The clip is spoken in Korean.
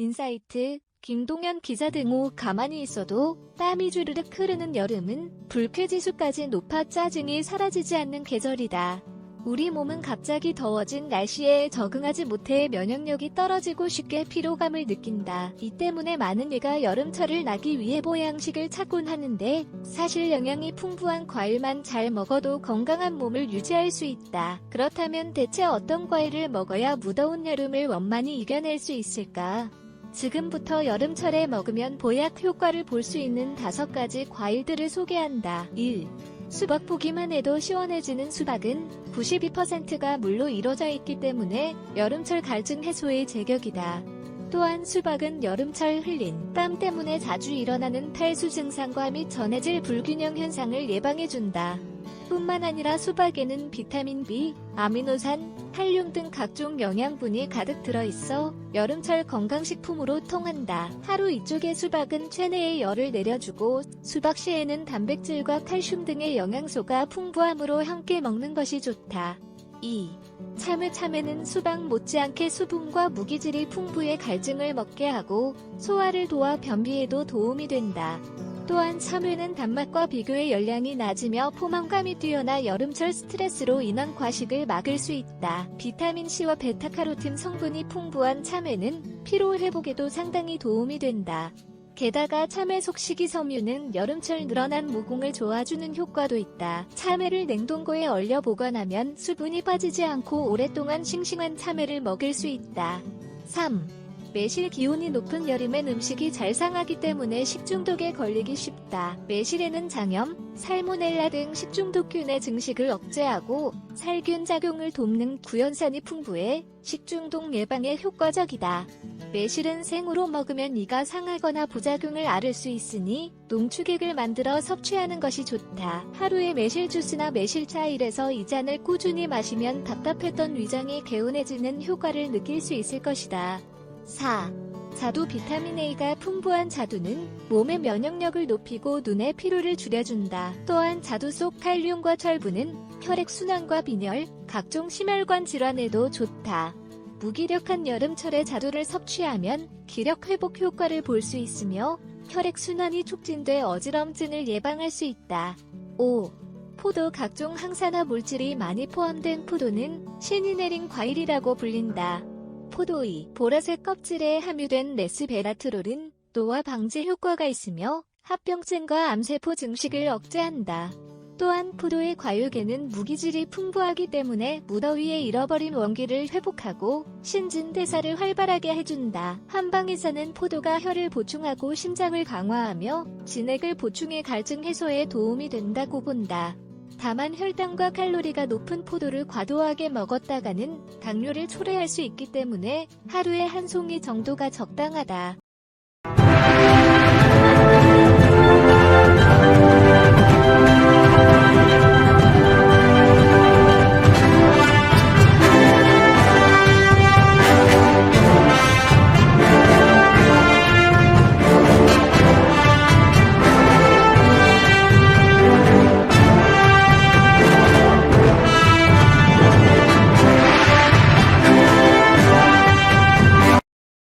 인사이트, 김동현 기자 등호 가만히 있어도 땀이 주르륵 흐르는 여름은 불쾌지수까지 높아 짜증이 사라지지 않는 계절이다. 우리 몸은 갑자기 더워진 날씨에 적응하지 못해 면역력이 떨어지고 쉽게 피로감을 느낀다. 이 때문에 많은 이가 여름철을 나기 위해 보양식을 찾곤 하는데 사실 영양이 풍부한 과일만 잘 먹어도 건강한 몸을 유지할 수 있다. 그렇다면 대체 어떤 과일을 먹어야 무더운 여름을 원만히 이겨낼 수 있을까? 지금부터 여름철에 먹으면 보약 효과를 볼 수 있는 다섯 가지 과일들을 소개한다. 1. 수박 보기만 해도 시원해지는 수박은 92%가 물로 이루어져 있기 때문에 여름철 갈증 해소의 제격이다. 또한 수박은 여름철 흘린 땀 때문에 자주 일어나는 탈수 증상과 및 전해질 불균형 현상을 예방해준다. 뿐만 아니라 수박에는 비타민 B, 아미노산, 칼륨 등 각종 영양분이 가득 들어있어 여름철 건강식품으로 통한다. 하루 이쪽의 수박은 체내의 열을 내려주고 수박 씨에는 단백질과 칼슘 등의 영양소가 풍부하므로 함께 먹는 것이 좋다. 2. 참외 참외는 수박 못지않게 수분과 무기질이 풍부해 갈증을 먹게 하고 소화를 도와 변비에도 도움이 된다. 또한 참외는 단맛과 비교해 열량이 낮으며 포만감이 뛰어나 여름철 스트레스로 인한 과식을 막을 수 있다. 비타민C와 베타카로틴 성분이 풍부한 참외는 피로 회복에도 상당히 도움이 된다. 게다가 참외 속식이 섬유는 여름철 늘어난 모공을 도와주는 효과도 있다. 참외를 냉동고에 얼려 보관하면 수분이 빠지지 않고 오랫동안 싱싱한 참외를 먹을 수 있다. 3. 매실 기온이 높은 여름엔 음식이 잘 상하기 때문에 식중독에 걸리기 쉽다. 매실에는 장염, 살모넬라 등 식중독균의 증식을 억제하고 살균 작용을 돕는 구연산이 풍부해 식중독 예방에 효과적이다. 매실은 생으로 먹으면 이가 상하거나 부작용을 앓을 수 있으니 농축액을 만들어 섭취하는 것이 좋다. 하루에 매실 주스나 매실차 1에서 2잔을 꾸준히 마시면 답답했던 위장이 개운해지는 효과를 느낄 수 있을 것이다. 4. 자두 비타민 A가 풍부한 자두는 몸의 면역력을 높이고 눈의 피로를 줄여준다. 또한 자두 속 칼륨과 철분은 혈액순환과 빈혈, 각종 심혈관 질환에도 좋다. 무기력한 여름철에 자두를 섭취하면 기력 회복 효과를 볼 수 있으며 혈액순환이 촉진돼 어지럼증을 예방할 수 있다. 5. 포도 각종 항산화 물질이 많이 포함된 포도는 신이 내린 과일이라고 불린다. 포도의 보라색 껍질에 함유된 레스베라트롤은 노화 방지 효과가 있으며 합병증과 암세포 증식을 억제한다. 또한 포도의 과육에는 무기질이 풍부하기 때문에 무더위에 잃어버린 원기를 회복하고 신진대사를 활발하게 해준다. 한방에서는 포도가 혈을 보충하고 심장을 강화하며 진액을 보충해 갈증 해소에 도움이 된다고 본다. 다만 혈당과 칼로리가 높은 포도를 과도하게 먹었다가는 당뇨를 초래할 수 있기 때문에 하루에 한 송이 정도가 적당하다.